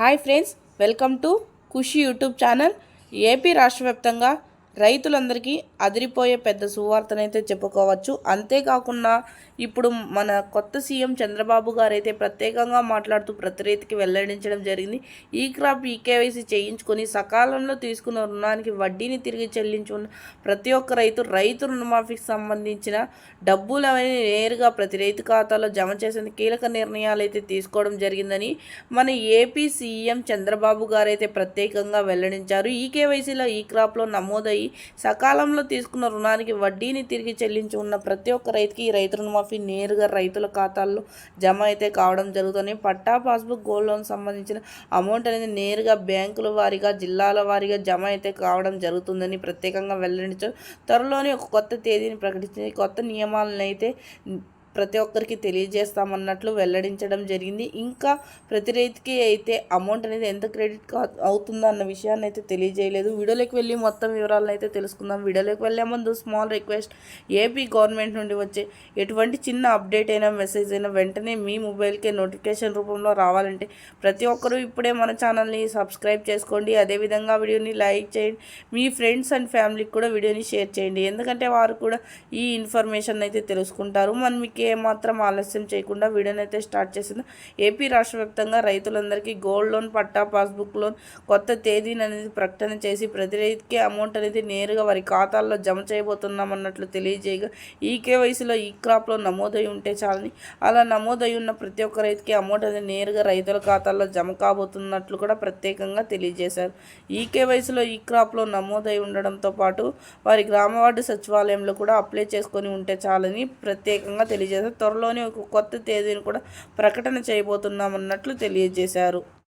Hi friends welcome to Khushi YouTube channel. AP రాష్ట్ర వ్యాప్తంగా రైతులందరికీ అదిరిపోయే పెద్ద సువార్తనైతే చెప్పుకోవచ్చు. అంతేకాకుండా ఇప్పుడు మన కొత్త సీఎం చంద్రబాబు గారు అయితే ప్రత్యేకంగా మాట్లాడుతూ ప్రతి రైతుకి వెల్లడించడం జరిగింది. ఈ క్రాప్ ఈకేవైసీ చేయించుకొని సకాలంలో తీసుకున్న రుణానికి వడ్డీని తిరిగి చెల్లించుకున్న ప్రతి ఒక్క రైతు రైతు రుణమాఫీకి సంబంధించిన డబ్బులు అవన్నీ నేరుగా ప్రతి రైతు ఖాతాలో జమ చేసేందుకు కీలక నిర్ణయాలు అయితే తీసుకోవడం జరిగిందని మన ఏపీ సీఎం చంద్రబాబు గారు అయితే ప్రత్యేకంగా వెల్లడించారు. ఈ కేవైసీలో ఈ క్రాప్లో నమోదయ్యి సకాలంలో తీసుకున్న రుణానికి వడ్డీని తిరిగి చెల్లించి ఉన్న ప్రతి ఒక్క రైతుకి ఈ రైతు రుణమాఫీ నేరుగా రైతుల ఖాతాల్లో జమ అయితే కావడం జరుగుతుంది. పట్టా పాస్బుక్ గోల్డ్ లోన్ సంబంధించిన అమౌంట్ అనేది నేరుగా బ్యాంకుల వారీగా జిల్లాల వారీగా జమ అయితే కావడం జరుగుతుందని ప్రత్యేకంగా వెల్లడించారు. త్వరలోనే ఒక కొత్త తేదీని ప్రకటించి కొత్త నియమాలను అయితే ప్రతి ఒక్కరికి తెలియజేస్తామన్నట్లు వెల్లడించడం జరిగింది. ఇంకా ప్రతి రైతుకి అయితే అమౌంట్ అనేది ఎంత క్రెడిట్ అవుతుందో అన్న విషయాన్ని అయితే తెలియజేయలేదు. వీడియోలోకి వెళ్ళి మొత్తం వివరాలను అయితే తెలుసుకుందాం. వీడియోలోకి వెళ్ళే ముందు స్మాల్ రిక్వెస్ట్ ఏపీ గవర్నమెంట్ నుండి వచ్చే ఎటువంటి చిన్న అప్డేట్ అయినా మెసేజ్ అయినా వెంటనే మీ మొబైల్కే నోటిఫికేషన్ రూపంలో రావాలంటే ప్రతి ఒక్కరూ ఇప్పుడే మన ఛానల్ని సబ్స్క్రైబ్ చేసుకోండి. అదేవిధంగా వీడియోని లైక్ చేయండి. మీ ఫ్రెండ్స్ అండ్ ఫ్యామిలీకి కూడా వీడియోని షేర్ చేయండి. ఎందుకంటే వారు కూడా ఈ ఇన్ఫర్మేషన్ అయితే తెలుసుకుంటారు. మనం మీకు ఏమాత్రం ఆలస్యం చేయకుండా వీడియోని అయితే స్టార్ట్ చేసింది. ఏపీ రాష్ట్ర వ్యాప్తంగా రైతులందరికీ gold loan patta passbook loan కొత్త తేదీని అనేది ప్రకటన చేసి ప్రతి రైతుకి అమౌంట్ అనేది నేరుగా వారి ఖాతాల్లో జమ చేయబోతున్నామన్నట్లు తెలియజేయగా ఈ కేవైసీలో ఈ క్రాప్లో నమోదై ఉంటే చాలని. అలా నమోదై ఉన్న ప్రతి ఒక్క రైతుకి అమౌంట్ అనేది నేరుగా రైతుల ఖాతాల్లో జమ కాబోతున్నట్లు కూడా ప్రత్యేకంగా తెలియజేశారు. ఈ కేవైసీలో ఈ క్రాప్లో నమోదై ఉండడంతో పాటు వారి గ్రామ వార్డు సచివాలయంలో కూడా అప్లై చేసుకొని ఉంటే చాలని ప్రత్యేకంగా తెలియజేశారు. తెలియజేశారు. త్వరలోనే ఒక కొత్త తేదీని కూడా ప్రకటన చేయబోతున్నామన్నట్లు తెలియజేశారు.